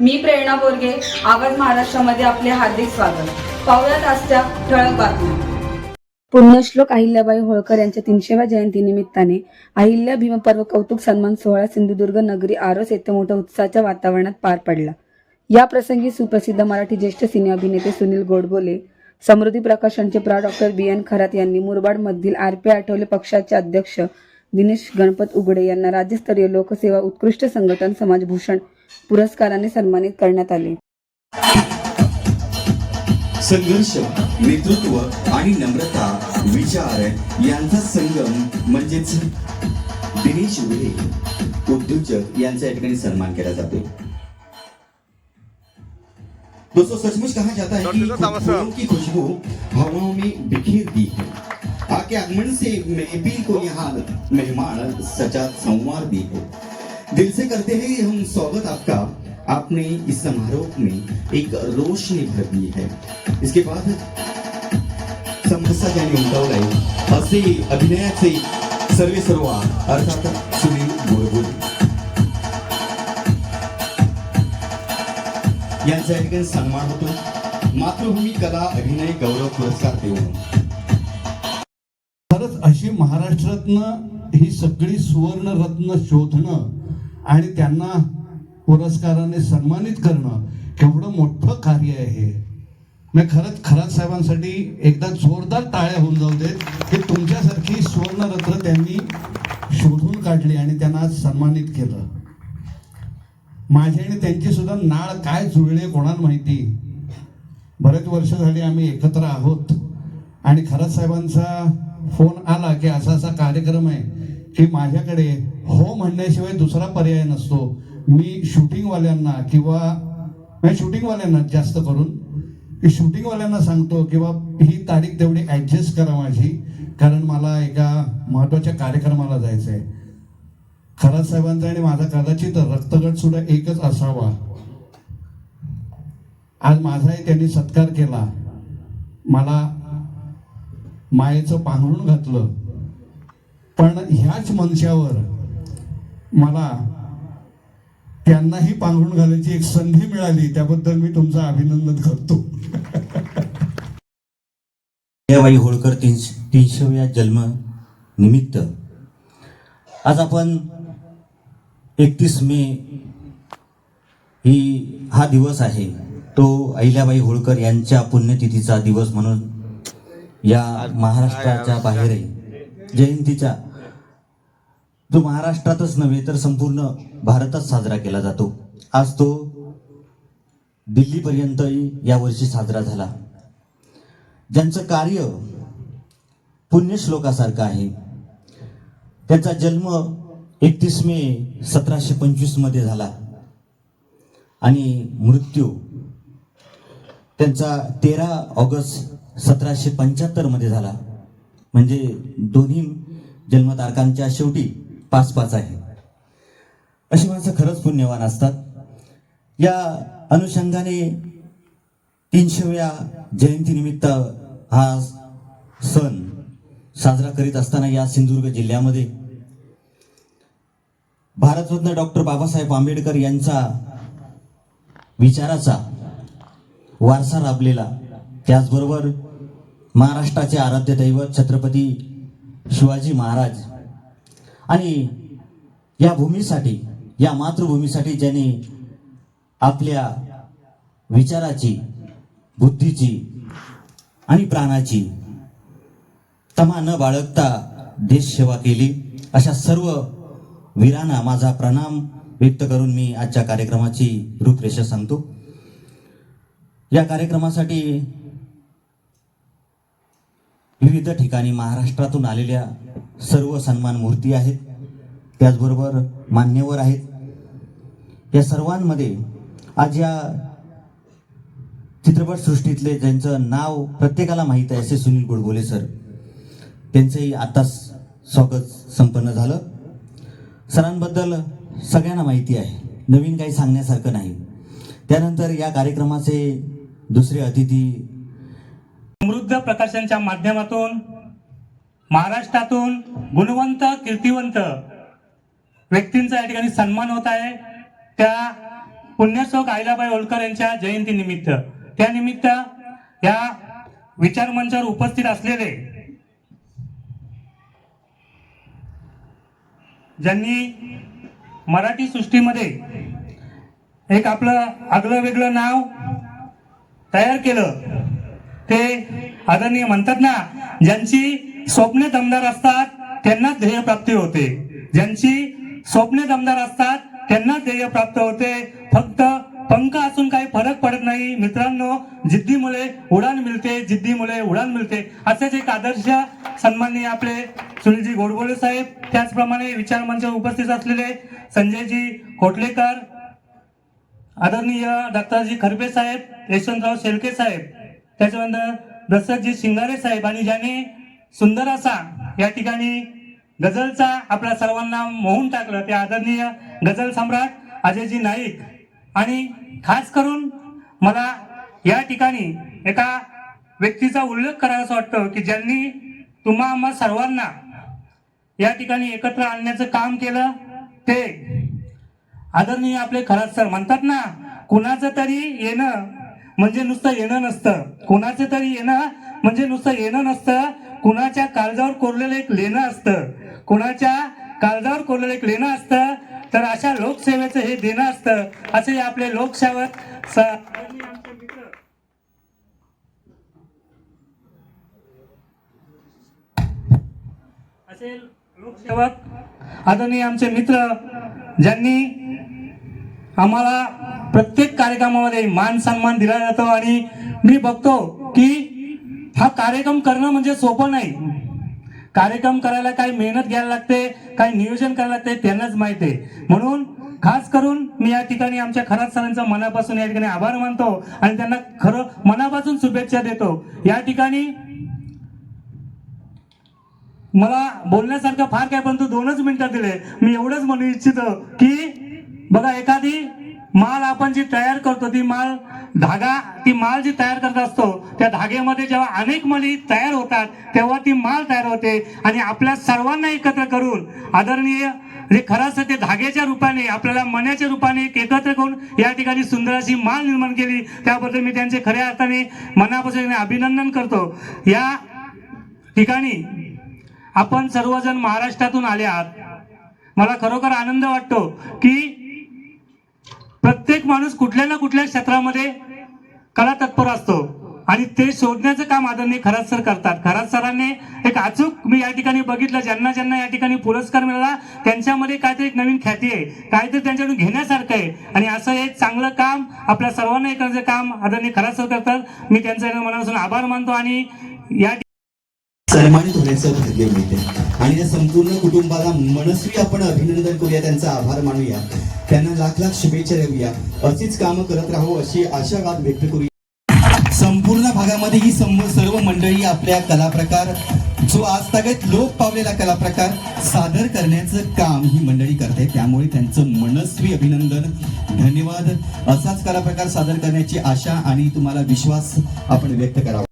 मी प्रेरणा बोरगे आवाज महाराष्ट्रामध्ये आपले हार्दिक स्वागत. पाहुयात आजच्या ठळक बातम्या. पुण्यश्लोक अहिल्याबाई होळकर यांच्या तीनशेव्या जयंती निमित्ताने अहिल्या भीमपर्व कौतुक सन्मान सोहळा सिंधुदुर्ग नगरी आरोस येथे मोठ्या उत्साहाच्या वातावरणात पार पडला. या प्रसंगी सुप्रसिद्ध मराठी ज्येष्ठ सिने अभिनेते सुनील गोडबोले समृद्धी प्रकाशनचे प्रा. डॉक्टर बी. एन. खरात यांनी मुरबाडमधील आर पी आठवले पक्षाचे अध्यक्ष दिनेश गणपत उगडे यांना राज्यस्तरीय लोकसेवा उत्कृष्ट संघटन समाजभूषण पुरस्काराने सन्मानित करण्यात आले. संघर्ष नेतृत्व आणि नम्रता विचार यांचा संगम म्हणजेच दिनेश उघडे उद्योजक यांचा या ठिकाणी सन्मान केला जातो. दोस्तों सचमुच कहा जाता है कि फूलों की खुशबू हवाओं में बिखेर दी है। आपके आगमन से महफिल को यहाँ मेहमान सचा संवार दी है। दिल से करते हैं हम स्वागत आपका। आपने इस समारोह में एक रोशनी भर दी है। इसके बाद समरसा ज्यांनी उमटवलाय असे हो अभिनयाचे सर्वे सर्वा अर्थात सुनील गोरगोले। यांचा या ठिकाणी सन्मान होतो मातृभूमी कला अभिनय गौरव पुरस्कार देऊन खरंच अशी महाराष्ट्रातनं ही सगळी सुवर्ण रत्न शोधणं आणि त्यांना पुरस्काराने सन्मानित करणं केवढं मोठं कार्य आहे. मी खरंच खरात साहेबांसाठी एकदा जोरदार टाळ्या होऊन जाऊ देत की तुमच्यासारखी सुवर्णरत्न त्यांनी शोधून काढली आणि त्यांना आज सन्मानित केलं. माझी आणि त्यांची सुद्धा नाळ काय जुळले कोणाला माहिती? बरेच वर्ष झाली आम्ही एकत्र आहोत आणि खरात साहेबांचा फोन आला की असा असा कार्यक्रम आहे. की माझ्याकडे हो म्हणण्याशिवाय दुसरा पर्याय नसतो. मी शूटिंगवाल्यांना किंवा शूटिंगवाल्यांना जास्त करून की शूटिंगवाल्यांना सांगतो किंवा ही तारीख तेवढी ॲडजस्ट करा माझी. कारण मला एका महत्त्वाच्या कार्यक्रमाला जायचं आहे खरात साहेबांचा आणि माझा कदाचित रक्तगट सुद्धा एकच असावा. आज माझाही त्यांनी सत्कार केला. मला मायेचं पांघरून घातलं. पण ह्याच मंचावर मला त्यांनाही पांघरून घालायची एक संधी मिळाली त्याबद्दल मी तुमचं अभिनंदन करतो. अहिल्याबाई होळकर तीनश तीनशेव्या जन्म निमित्त. आज आपण एकतीस मे ही हा दिवस आहे. तो अहिल्याबाई होळकर यांच्या पुण्यतिथीचा दिवस म्हणून या महाराष्ट्राच्या बाहेरही जयंतीच्या जो महाराष्ट्रातच नव्हे तर संपूर्ण भारतात साजरा केला जातो. आज तो दिल्लीपर्यंतही यावर्षी साजरा झाला. ज्यांचं कार्य पुण्यश्लोकासारखं आहे त्यांचा जन्म एकतीस मे सतराशे पंचवीसमध्ये झाला. आणि मृत्यू त्यांचा तेरा ऑगस्ट सतराशे पंच्याहत्तरमध्ये झाला. म्हणजे दोन्ही जन्मतारखांच्या शेवटी पाच पाच आहे. अशी माणसं खरंच पुण्यवान असतात. या अनुषंगाने तीनशेव्या जयंतीनिमित्त हा सण साजरा करीत असताना या सिंधुदुर्ग जिल्ह्यामध्ये भारतरत्न डॉक्टर बाबासाहेब आंबेडकर यांचा विचाराचा वारसा लाभलेला त्याचबरोबर महाराष्ट्राचे आराध्य दैवत छत्रपती शिवाजी महाराज आणि या भूमीसाठी या मातृभूमीसाठी ज्याने आपल्या विचाराची बुद्धीची आणि प्राणाची तमा न बाळगता देशसेवा केली. अशा सर्व वीरांना माझा प्रणाम व्यक्त करून मी आजच्या कार्यक्रमाची रूपरेषा सांगतो. या कार्यक्रमासाठी विविध ठिकाणी महाराष्ट्रातून आलेल्या सर्व सन्मान मूर्ती आहेत. त्याचबरोबर मान्यवर आहेत. या सर्वांमध्ये आज या चित्रपटसृष्टीतले ज्यांचं नाव प्रत्येकाला माहीत आहे असे सुनील गोडबोले सर. त्यांचंही आताच स्वागत संपन्न झालं. सरांबद्दल सगळ्यांना माहिती आहे. नवीन काही सांगण्यासारखं नाही. त्यानंतर या कार्यक्रमाचे दुसरे अतिथी समृद्ध प्रकाशनच्या माध्यमातून महाराष्ट्रातून गुणवंत कीर्तिवंत व्यक्तींचा या ठिकाणी सन्मान होत आहे. त्या पुण्यश्लोक अहिल्याबाई होळकर यांच्या जयंतीनिमित्त. त्यानिमित्त या विचार मंचावर उपस्थित असलेले ज्यांनी मराठी सृष्टीमध्ये एक आपलं आगळं वेगळं नाव तयार केलं ते आदरणीय म्हणतात ना ज्यांची स्वप्ने दमदार असतात त्यांना ध्येय प्राप्ती होते. ज्यांची स्वप्ने दमदार असतात त्यांना ध्येय प्राप्त होते. फक्त पंख असून काही फरक पडत नाही. मित्रांनो जिद्दीमुळे उडान मिळते जिद्दीमुळे उडान मिळते. असेच एक आदर्श सन्माननीय आपले सुनीलजी गोडबोले साहेब त्याचप्रमाणे विचार मंचावर उपस्थित असलेले संजयजी कोटलेकर आदरणीय डॉक्टरजी खरपे साहेब यशवंतराव शेळके साहेब त्याच्यानंतर दशरथजी शिंगारे साहेब आणि ज्याने सुंदर असा या ठिकाणी गझलचा आपल्या सर्वांना मोहून टाकलं. ते आदरणीय गझल सम्राट अजयजी नाईक. आणि खास करून मला या ठिकाणी एका व्यक्तीचा उल्लेख करायचा वाटतो की ज्यांनी तुम्हा आम्हा सर्वांना या ठिकाणी एकत्र आणण्याचं काम केलं. ते आदरणीय आपले खरात सर म्हणतात ना कुणाचं तरी येणं म्हणजे नुसतं येणं नसतं. कुणाचं तरी येणं म्हणजे नुसतं येणं नसतं. कुणाच्या काळजावर कोरलेलं एक लेणं असतं कुणाच्या काळजावर कोरलेलं एक लेणं असतं तर अशा लोकसेवेचं हे देणं असतं असे आपले लोकसेवक असे लोकसेवक आदरणीय आमचे मित्र ज्यांनी आम्हाला प्रत्येक कार्यक्रमामध्ये मान सन्मान दिला जातो आणि मी बघतो की हा कार्यक्रम करणं म्हणजे सोपं नाही. कार्यक्रम करायला काही मेहनत घ्यायला लागते काही नियोजन करायला लागते त्यांनाच माहिती आहे. म्हणून खास करून मी या ठिकाणी आमच्या खरात सरांचा मनापासून या ठिकाणी आभार मानतो आणि त्यांना खरं मनापासून शुभेच्छा देतो. या ठिकाणी मला बोलण्यासारखं फार काय परंतु दोनच मिनिटं दिले. मी एवढंच म्हणू इच्छितो की बघा एखादी माल आपण जी तयार करतो ती माल धागा ती माल जी तयार करत असतो त्या धाग्यामध्ये जेव्हा अनेक मली तयार होतात तेव्हा ती माल तयार होते. आणि आपल्या सर्वांना एकत्र करून आदरणीय जे खरं असतं ते धाग्याच्या रूपाने आपल्याला मण्याच्या रूपाने एकत्र करून या ठिकाणी सुंदर अशी माल निर्माण केली. त्याबद्दल मी त्यांचे खऱ्या अर्थाने मनापासून अभिनंदन करतो. या ठिकाणी आपण सर्वजण महाराष्ट्रातून आले आहात. मला खरोखर आनंद वाटतो की प्रत्येक माणूस कुठल्या ना कुठल्या क्षेत्रामध्ये कला तत्पर असतो. आणि ते शोधण्याचं काम आदरणीय खरात सर करतात. खरात सरांनी एक अचूक मी या ठिकाणी बघितलं ज्यांना ज्यांना या ठिकाणी पुरस्कार मिळाला त्यांच्यामध्ये काहीतरी एक नवीन ख्याती आहे. काहीतरी त्यांच्याकडून घेण्यासारखं आहे. आणि असं एक चांगलं काम आपल्या सर्वांना हे काम आदरणीय खरात सर करतात. मी त्यांचा मनापासून आभार मानतो आणि या सन्मानित होण्याचं भाग्य मिळते. आणि या संपूर्ण कुटुंबाला मनस्वी आपण अभिनंदन करूया त्यांचा आभार मानूया. त्यांना लाख लाख शुभेच्छा देऊया. अशीच कामं करत राहू अशी आशावाद व्यक्त करूया. संपूर्ण भागामध्ये ही सर्व मंडळी आपल्या कलाप्रकार जो आज लोप लोक पावलेला कलाप्रकार सादर करण्याचं काम ही मंडळी करते. त्यामुळे त्यांचं मनस्वी अभिनंदन धन्यवाद. असाच कलाप्रकार सादर करण्याची आशा आणि तुम्हाला विश्वास आपण व्यक्त करावा.